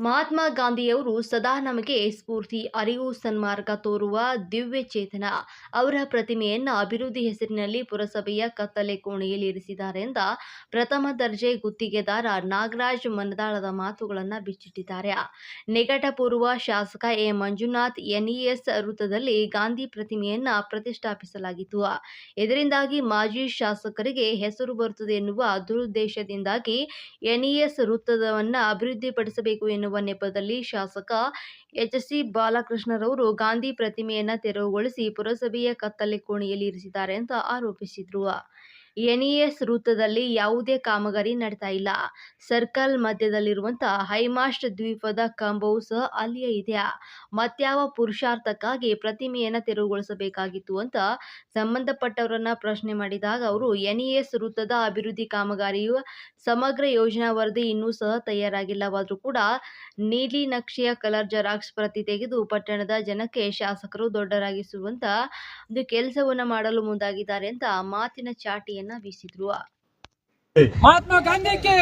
ಮಹಾತ್ಮ ಗಾಂಧಿಯವರು ಸದಾ ನಮಗೆ ಸ್ಫೂರ್ತಿ, ಅರಿವು, ಸನ್ಮಾರ್ಗ ತೋರುವ ದಿವ್ಯ ಚೇತನ. ಅವರ ಪ್ರತಿಮೆಯನ್ನು ಅಭಿವೃದ್ಧಿ ಹೆಸರಿನಲ್ಲಿ ಪುರಸಭೆಯ ಕತ್ತಲೆ ಕೋಣೆಯಲ್ಲಿ ಇರಿಸಿದ್ದಾರೆ ಎಂದ ಪ್ರಥಮ ದರ್ಜೆ ಗುತ್ತಿಗೆದಾರ ನಾಗರಾಜ್ ಮನದಾಳದ ಮಾತುಗಳನ್ನು ಬಿಚ್ಚಿಟ್ಟಿದ್ದಾರೆ. ನಿಕಟಪೂರ್ವ ಶಾಸಕ ಎ. ಮಂಜುನಾಥ್ ಎನ್ಇಎಸ್ ವೃತ್ತದಲ್ಲಿ ಗಾಂಧಿ ಪ್ರತಿಮೆಯನ್ನು ಪ್ರತಿಷ್ಠಾಪಿಸಲಾಗಿತ್ತು. ಇದರಿಂದಾಗಿ ಮಾಜಿ ಶಾಸಕರಿಗೆ ಹೆಸರು ಬರುತ್ತದೆ ಎನ್ನುವ ದುರುದ್ದೇಶದಿಂದಾಗಿ ಎನ್ಇಎಸ್ ವೃತ್ತವನ್ನು ಅಭಿವೃದ್ಧಿಪಡಿಸಬೇಕು ಎನ್ನುವ ನೆಪದಲ್ಲಿ ಶಾಸಕ ಎಚ್ ಸಿ ಬಾಲಕೃಷ್ಣರವರು ಗಾಂಧಿ ಪ್ರತಿಮೆಯನ್ನು ತೆರವುಗೊಳಿಸಿ ಪುರಸಭೆಯ ಕತ್ತಲೆ ಕೋಣೆಯಲ್ಲಿ ಇರಿಸಿದ್ದಾರೆ ಅಂತ ಆರೋಪಿಸಿದ್ರು. ಎನ್ಇಎಸ್ ವೃತ್ತದಲ್ಲಿ ಯಾವುದೇ ಕಾಮಗಾರಿ ನಡೀತಾ ಇಲ್ಲ. ಸರ್ಕಲ್ ಮಧ್ಯದಲ್ಲಿರುವಂತಹ ಹೈಮಾಸ್ಟ್ ದ್ವೀಪದ ಕಂಬವು ಸಹ ಅಲ್ಲಿಯೇ ಇದೆ. ಮತ್ಯಾವ ಪುರುಷಾರ್ಥಕ್ಕಾಗಿ ಪ್ರತಿಮೆಯನ್ನ ತೆರವುಗೊಳಿಸಬೇಕಾಗಿತ್ತು ಅಂತ ಸಂಬಂಧಪಟ್ಟವರನ್ನ ಪ್ರಶ್ನೆ ಮಾಡಿದಾಗ ಅವರು ಎನ್ಇಎಸ್ ವೃತ್ತದ ಅಭಿವೃದ್ಧಿ ಕಾಮಗಾರಿಯು ಸಮಗ್ರ ಯೋಜನಾ ವರದಿ ಇನ್ನೂ ಸಹ ತಯಾರಾಗಿಲ್ಲವಾದರೂ ಕೂಡ ನೀಲಿ ನಕ್ಷೆಯ ಕಲರ್ ಜೆರಾಕ್ಸ್ ಪ್ರತಿ ತೆಗೆದು ಪಟ್ಟಣದ ಜನಕ್ಕೆ ಶಾಸಕರು ದೊಡ್ಡರಾಗಿಸುವಂತ ಒಂದು ಕೆಲಸವನ್ನ ಮಾಡಲು ಮುಂದಾಗಿದ್ದಾರೆ ಅಂತ ಮಾತಿನ ಗಾಳಿಯನ್ನ ಬೀಸಿದ್ರು ಮಹಾತ್ಮ ಗಾಂಧಿಗೆ